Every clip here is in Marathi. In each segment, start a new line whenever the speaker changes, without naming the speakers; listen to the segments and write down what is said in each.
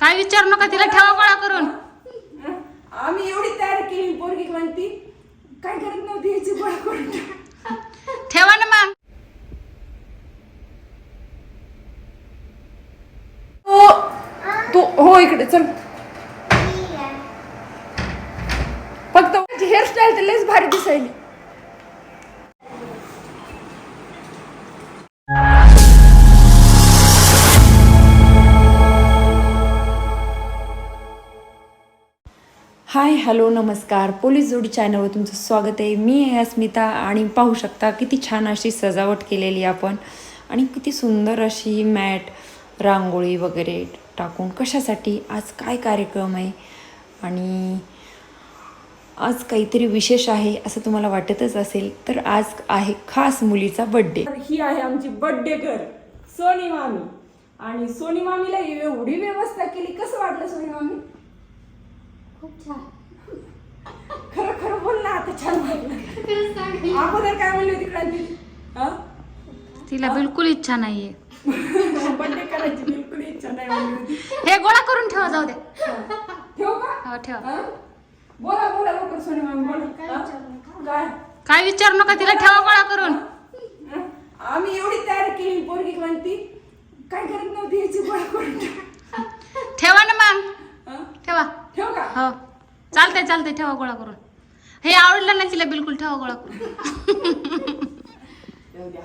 काय विचारू नका तिला ठेवा गोळा करून?
आम्ही एवढी तयार केली पोरगी म्हणती काय करत नव्हती याची गोळा करून ठेव.
ना मग
हो तू हो इकडे चल फक्त हेअरस्टाईल तर लयच भारी दिसायली हाय हॅलो नमस्कार. पोलीस जोडी चॅनलवर तुमचं स्वागत आहे. मी आहे अस्मिता आणि पाहू शकता किती छान अशी सजावट केलेली आपण आणि किती सुंदर अशी मॅट रांगोळी वगैरे टाकून कशासाठी आज काय कार्यक्रम आहे आणि आज काहीतरी विशेष आहे असं तुम्हाला वाटतच असेल तर आज आहे खास मुलीचा बड्डे ही आहे आमची बड्डे घर सोनी मामी. आणि सोनी मामीला एवढी व्यवस्था केली कसं वाटलं सोनी मामी?
खूप छान.
खरं खरं बोल ना आता छान अगोदर काय म्हणली होती क्रांती? हा?
तिला बिलकुल इच्छा नाहीये.
बड्डे करायची बिलकुल इच्छा नाही म्हणली होती.
हे गोळा करून ठेवा जाऊ दे.
ठेवू का?
हो ठेवा.
हा? बोला बोला लवकर सोनी मामी बोला. हा? काय?
काय विचारू नका तिला ठेवा गोळा करून.
हा? आम्ही एवढी तयार केली पोरगी म्हणती काय करत नव्हती याची गोळा करून ठेव.
ठेवा ना मग.
हा?
ठेवा.
ठेवू का?
हो. चालतंय चालतंय. ठेवा गोळा करून. हे आवडलं नाही तिला बिलकुल ठेवा गोळा करून.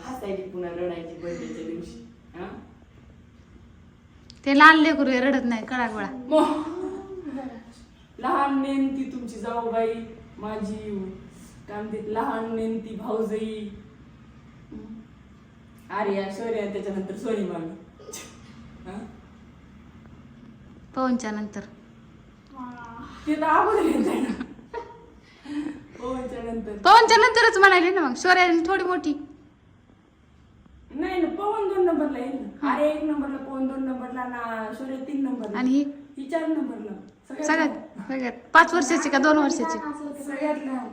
हसायची पुन्हा रडायची बर्थडेच्या दिवशी. हा?
ते लहान लेकरू आहे, रडत नाही कळा गोळा.
लहान नेमती तुमची जाऊबाई माझी. काय म्हणते? लहान नेमती भाऊजाई. आर्या शौर्या त्याच्यानंतर सोनी मामी. हा?
पवनच्या नंतर.
ते तर अगोदर पवनच्या नंतर.
पवनच्या नंतरच म्हणाले ना मग शौर्या थोडी मोठी.
नाही ना पवन दोन नंबरला येईल ना. आर्या एक नंबरला पवन दोन नंबरला ना शौर्य तीन नंबरला.
आणि ही?
ही चार नंबरला. सगळ्यात
सगळ्यात सगळ्यात. पाच वर्षाची का दोन वर्षाची?
सगळ्यात लहान.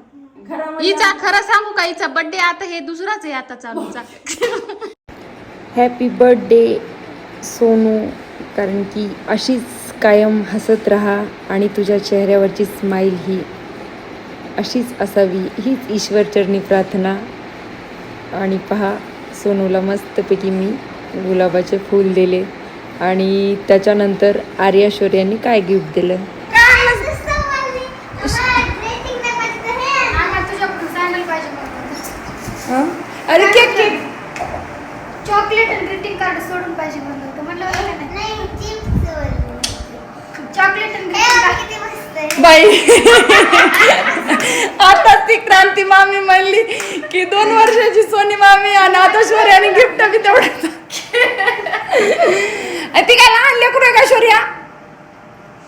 घरामध्ये
हिचा खरं सांगू का हिचा बर्थडे आता हे दुसराच आहे आता चालूचा
हॅपी बर्थडे सोनू कारण की अशीच कायम हसत राहा आणि तुझ्या चेहऱ्यावरची स्माईल ही अशीच असावी हीच ईश्वरचरणी प्रार्थना. आणि पहा सोनूला मस्तपैकी मी गुलाबाचे फूल दिले आणि त्याच्यानंतर आर्या यांनी काय गिफ्ट दिलं?
हा? अरे केक केक
चॉकलेट आणि ग्रीटिंग कार्ड सोडून पाहिजे म्हणलं म्हणलं होतं नाही चॉकलेट आणि greeting card.
बाई. आता ती क्रांती मामी म्हणली की दोन वर्षाची सोनी मामी आणि आता शौर्याने गिफ्ट बी तेवढं आणि ती काय लहान लेकरू आहे का शौर्या?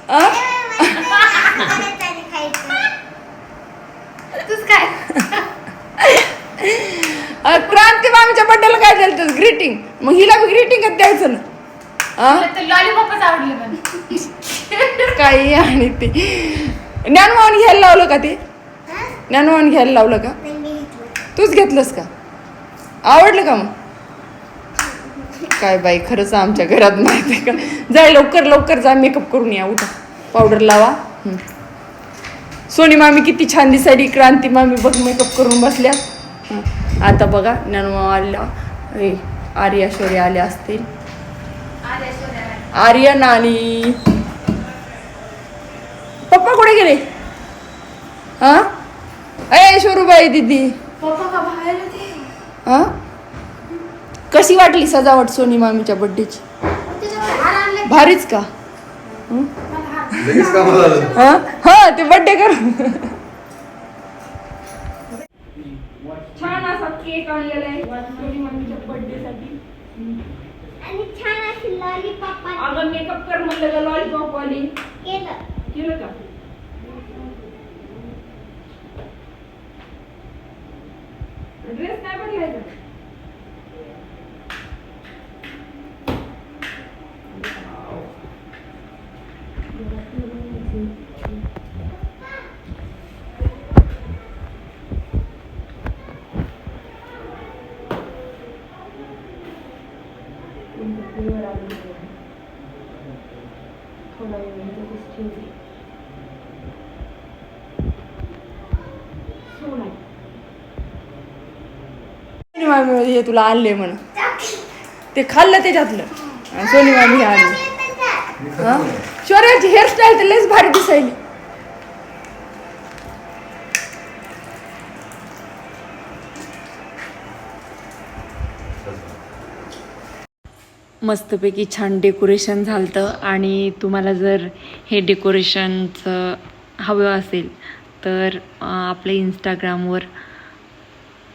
अं?
तूच काय?
अं, क्रांती मामीच्या बड्डेला काय द्यायचं ग्रीटिंग मग हिला बी ग्रीटिंगच द्यायचं ना?
लॉलीपॉपच आवडले
काही आणि ते. ज्ञानवान घ्यायला लावलं का ते? ज्ञानवान घ्यायला लावलं का? तूच घेतलंस का? आवडलं का मग? काय बाई खरंच आमच्या घरात माहिती आहे का? जाय लवकर लवकर जा मेकअप करून या उठा. पावडर लावा. हं. सोनी मामी किती छान दिसायली क्रांती मामी बघ मेकअप करून बसल्या. आता बघा ज्ञानवा आल्या ए, आर्या शौर्य आल्या असतील. आर्यन आणि गेले हा? अय शोरूबाई दीदी. हा? कशी वाटली सजावट सोनी मामीच्या बड्डेची भारीच का? हं? हा? हा ते बड्डे कर. छान असा केक आणलेला आहे. सोनी मामीच्या बर्थडे साठी.
आणि छान अशी लॉलीपॉप
अगं मेकअप कर म्हणलं लॉलीपॉप वाली.
केलं.
केलं का? ड्रेस काय बदलायचा
थोडा वेळ मामी हे तुला आणले म्हण. ते खाल्लं त्याच्यातलं. आणि सोनी मामी हे आणलं. हा? शौर्याची हेअरस्टाईल तर लयच भारी दिसायली. मस्तपैकी छान डेकोरेशन झालं आणि तुम्हाला जर हे डेकोरेशनचं हवं असेल तर आपल्या इंस्टाग्रामवर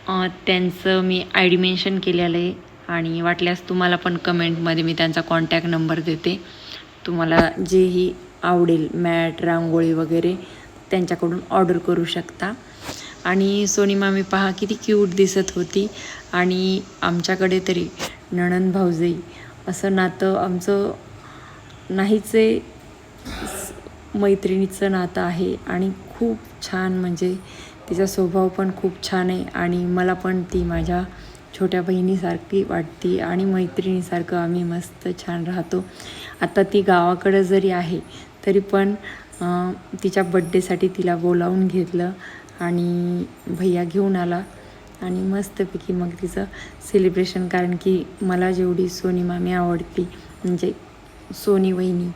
त्यांचं मी आय डी मेन्शन केलेलं आहे आणि वाटल्यास तुम्हाला पण कमेंटमध्ये मी त्यांचा कॉन्टॅक्ट नंबर देते. तुम्हाला जेही आवडेल मॅट रांगोळी वगैरे त्यांच्याकडून ऑर्डर करू शकता. आणि सोनी मामी पहा किती क्यूट दिसत होती. आणि आमच्याकडे तरी नणंद भाऊजई असं नातं आमचं नाहीच आहे. मैत्रिणीचं नातं आहे आणि खूप छान म्हणजे तिचा स्वभाव पण खूप छान आहे आणि मला पण ती माझ्या छोट्या बहिणीसारखी वाटते आणि मैत्रिणीसारखं आम्ही मस्त छान राहतो. आता ती गावाकडं जरी आहे तरी पण तिच्या बड्डेसाठी तिला बोलावून घेतलं आणि भैया घेऊन आला आणि मस्तपैकी मग तिचं सेलिब्रेशन कारण की मला जेवढी सोनी मामी आवडती म्हणजे सोनी वहिनी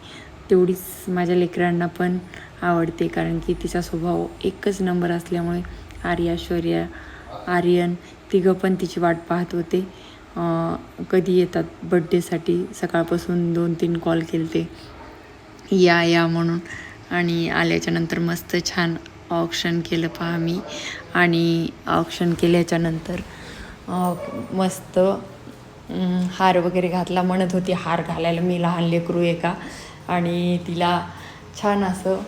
तेवढीच माझ्या लेकरांना पण आवडते कारण की तिचा स्वभाव एकच नंबर असल्यामुळे आर्या शौर्या आर्यन तिघं पण तिची वाट पाहत होते. कधी येतात बड्डेसाठी सकाळपासून दोन तीन कॉल केले ते या या म्हणून. आणि आल्याच्यानंतर मस्त छान ऑप्शन केलं पहा मी आणि ऑप्शन केल्याच्यानंतर मस्त हार वगैरे घातला. म्हणत होती हार घालायला मी लहान लेकरू एका आणि तिला छान असं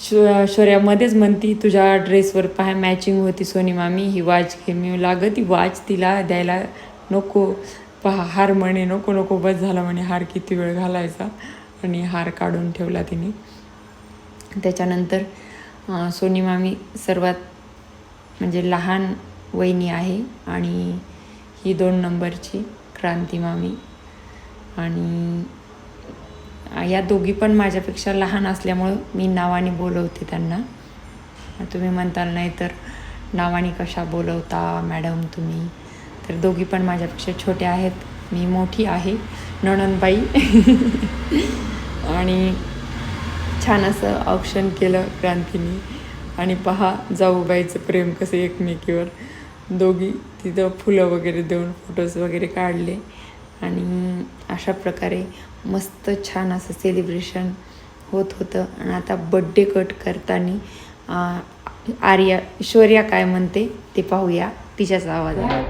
शो शौर्यामध्येच म्हणती तुझ्या ड्रेसवर पहा मॅचिंग होती सोनी मामी. ही वॉच घे मी लागत ती वॉच तिला द्यायला नको. पहा हार म्हणे नको नको बस झाला म्हणे. हार किती वेळ घालायचा? आणि हार काढून ठेवला तिने. त्याच्यानंतर सोनी मामी सर्वात म्हणजे लहान वहिनी आहे आणि ही दोन नंबरची क्रांती मामी. आणि या दोघी पण माझ्यापेक्षा लहान असल्यामुळं मी नावाने बोलवते त्यांना. तुम्ही म्हणताल नाही तर नावाने कशा बोलवता मॅडम तुम्ही? तर दोघी पण माझ्यापेक्षा छोट्या आहेत. मी मोठी आहे नणनबाई आणि छान असं ऑप्शन केलं क्रांतीने. आणि पहा जाऊबाईचं प्रेम कसं एकमेकीवर. दोघी तिथं फुलं वगैरे देऊन फोटोज वगैरे काढले. आणि अशा प्रकारे मस्त छान असं सेलिब्रेशन होत होतं. आणि आता बड्डे कट करताना आर्या शौर्या काय म्हणते ते पाहूया तिच्याच आवाजात.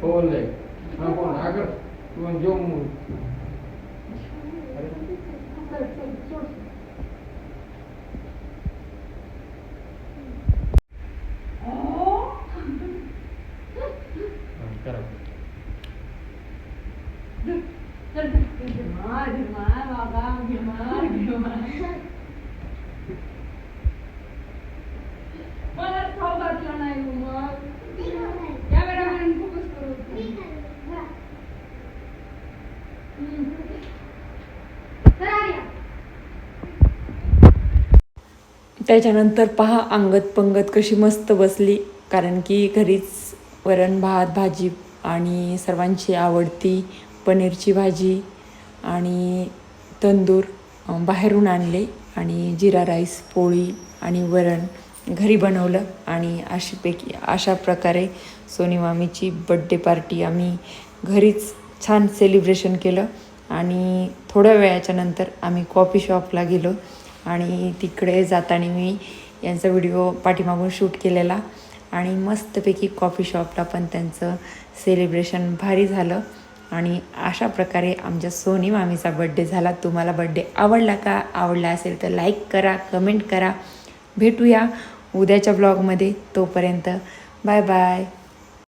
Boleh. Apa agar tunjungmu? Gimana, gimana, gimana, gimana.
त्याच्यानंतर पहा अंगत पंगत कशी मस्त बसली. कारण की घरीच वरण भात भाजी आणि सर्वांची आवडती पनीरची भाजी आणि तंदूर बाहेरून आणले आणि जिरा राईस पोळी आणि वरण घरी बनवलं आणि अशीपैकी अशा प्रकारे सोनी मामीची बड्डे पार्टी आम्ही घरीच छान सेलिब्रेशन केलं आणि थोड्या वेळाच्या नंतर आम्ही कॉफी शॉपला गेलो. आणि तिकडे जाताना मी यांचा व्हिडिओ पाठीमागून शूट केलेला. आणि मस्तपैकी कॉफी शॉपला पण त्यांचं सेलिब्रेशन भारी झालं. आणि अशा प्रकारे आमच्या सोनी मामीचा बड्डे झाला. तुम्हाला बड्डे आवडला का? आवडला असेल तर लाईक करा कमेंट करा. भेटूया उद्याच्या ब्लॉगमध्ये तोपर्यंत बाय बाय